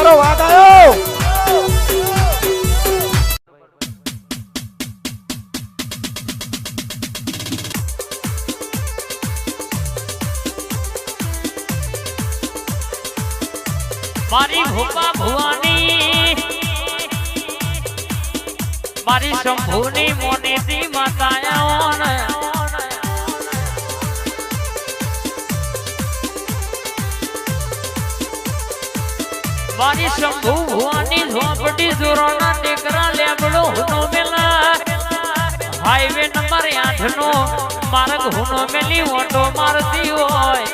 મારો વાઘ આવ્યો. મારી ભૂપા ભુવાની મારી શંભુની મોનીતી માતાયા મારી શંભુ ભુવાની ઝોપડી જોરોના ટેકરા લેબડો હુનો મેલા. હાઈવે નંબર આઠ નો માર્ગ હુનો મેલી ઓટો મારતી હોય.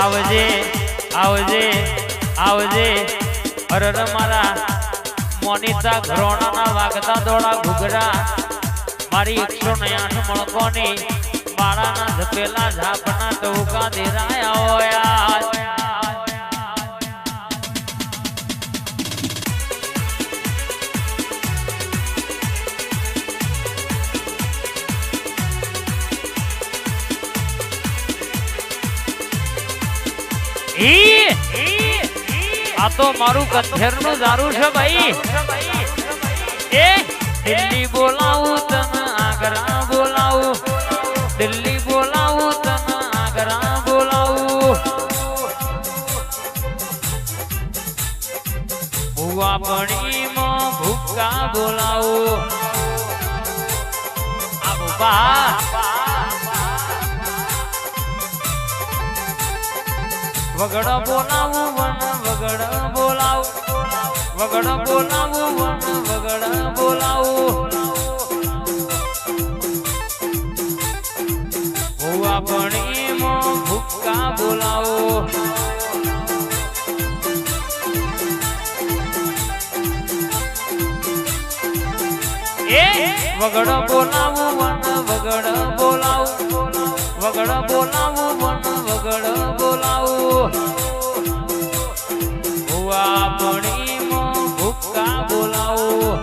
આવજે આવજે આવજે. અરર મારા મોનિતા ઘરોણાના વાગતા દોડા ઘુઘરા. મારી એકસો ને મણકોની માળાના ઝપેલા ઝાપના ટોકા દેરાયા હોય આ તો મારું કથેરનું દારૂ છે ભાઈ. એ બોલાવું તને આગ્રા વગડ બોલાવું, વન વગડ બોલાવું. વગડ બોલાવું, વન વગડ બોલાવું. ભૂવા પણીમાં ભૂક્કા બોલાવો. એ વગડ બોલાવું, વન વગડ બોલાવું. વગડ બોલાવું, વન વગડ બોલાવું. ભૂવા પણીમાં ભૂકા બોલાવું.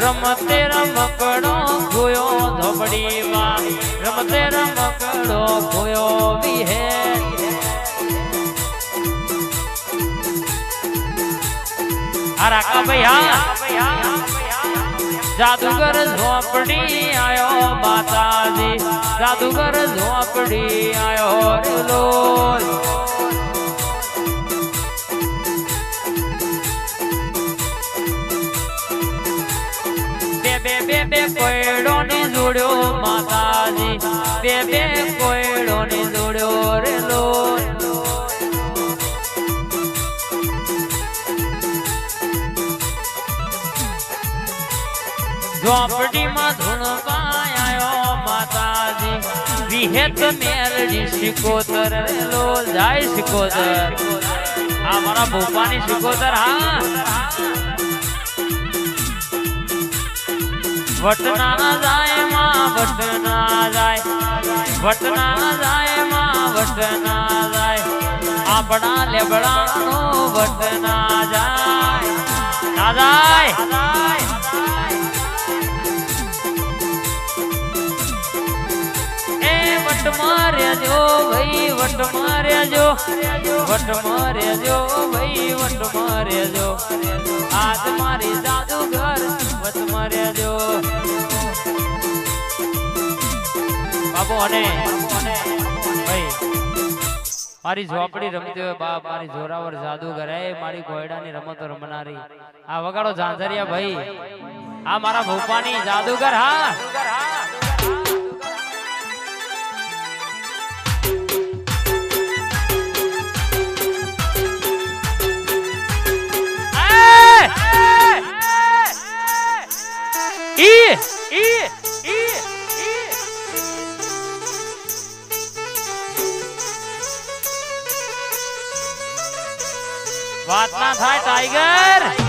રમતે રમકડો ખોયો ધોબડીમાં. રમતે રમકડો ખોયો વિહે. આ રાકા ભાઈ હા જાદુગર ઝોપડી આયો માતાજી જાદુગર ઝોપડી આયો ઝોપડીમાં ધૂણવા આયો માતાજી. વિહેત મેરડી શિકોતર લો જાય શિકોતર. આ મારા ભોપાની શિકોતર, હા. વટના જાય, માં વટના જાય. વટના જાય, માં વટના જાય. આપણા લેબડાનો વટના જાય. ના જાય. વટ માર્યા ભાઈ, વટ માર્યા વટ માર્યા ભાઈ, વટ માર્યા આજ મારી જાદુગર વટ માર્યા બાબુ અને, ભાઈ, મારી ઝોપડી રમતી હોય બાપ, મારી જોરાવર જાદુગર, એ મારી કોયડાની રમતો રમનારી. આ વગાડો ઝાંઝરિયા ભાઈ. આ મારા ભોપાની જાદુગર, હા. ઈ ઈ ઈ. વાત ના થાય tiger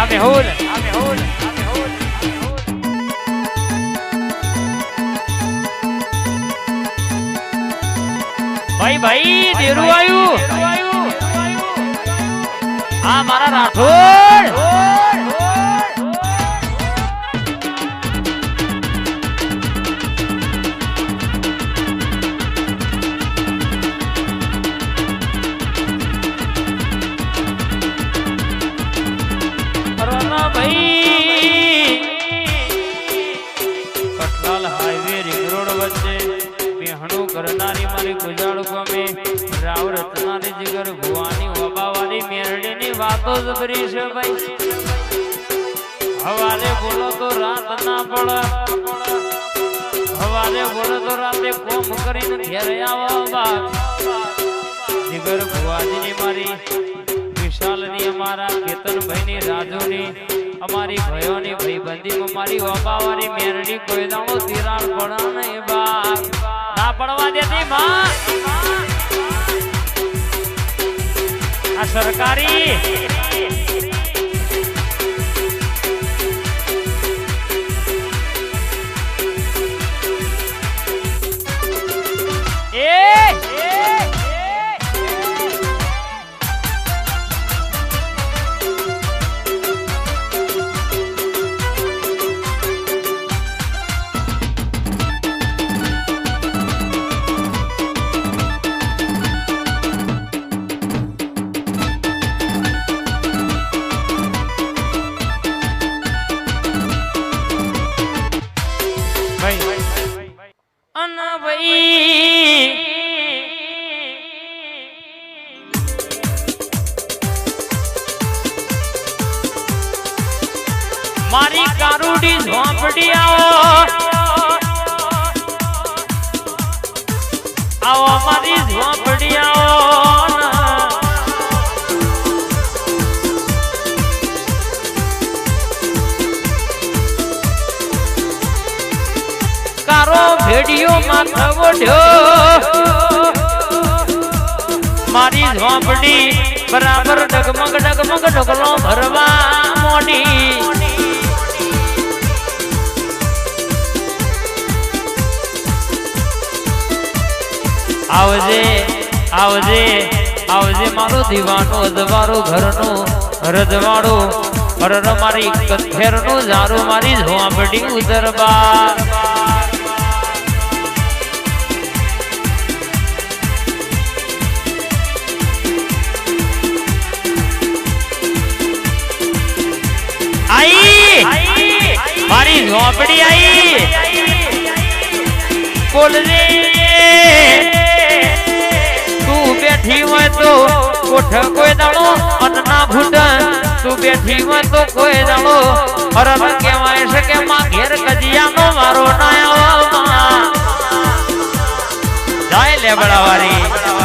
Ave Hula, Ave Hula, Ave Hula. ભાઈ ભાઈ દેરું આવ્યું આ મારા રાઠોડ મારી ગુજાળ ગમે. રાવ રચનારી જીગર ભુવાની વબાવાની મેરડીની વાતો જબરી છે ભાઈ. હવારે બોલો તો રાત ના પડે. હવારે બોલો તો રાતે કોમ કરીને ઘેરે આવો બા જીગર ભુવાજીની મારી, વિશાલની અમારા કેતનભાઈની રાજુની, અમારી ભયોની ભાઈબંધીમાં મારી ઓબાવાળી મેરડી કોઈ દાણો તિરાડ પડે નહીં બા પડવા દેતી માં. આ સરકારી ઝોંપડી આવો આવો મારી ઝોપડી આવો કારો ભેડિયો માથે મારી ઝોંપડી બરાબર ડગમગ ડગમગ ઢગલો ભરવા મોડી. આવજે આવજે આવજે મારો દીવાનો અધવારો ઘરનો, રજવાડો હરણ મારી કથેરનો જારો મારી ઝોંપડી ઉતરવા મારી ઝોંપડી આઈ. બોલ બેઠી હોય તો કોઠ કોઈ દાડો અન્ન ના ફૂટ તું બેઠી હોય તો કોઈ દાડો. અરબ કહેવાય છે કે માં ઘેર કજિયાનો મારો ના આવો. જાય લેબડા વાળી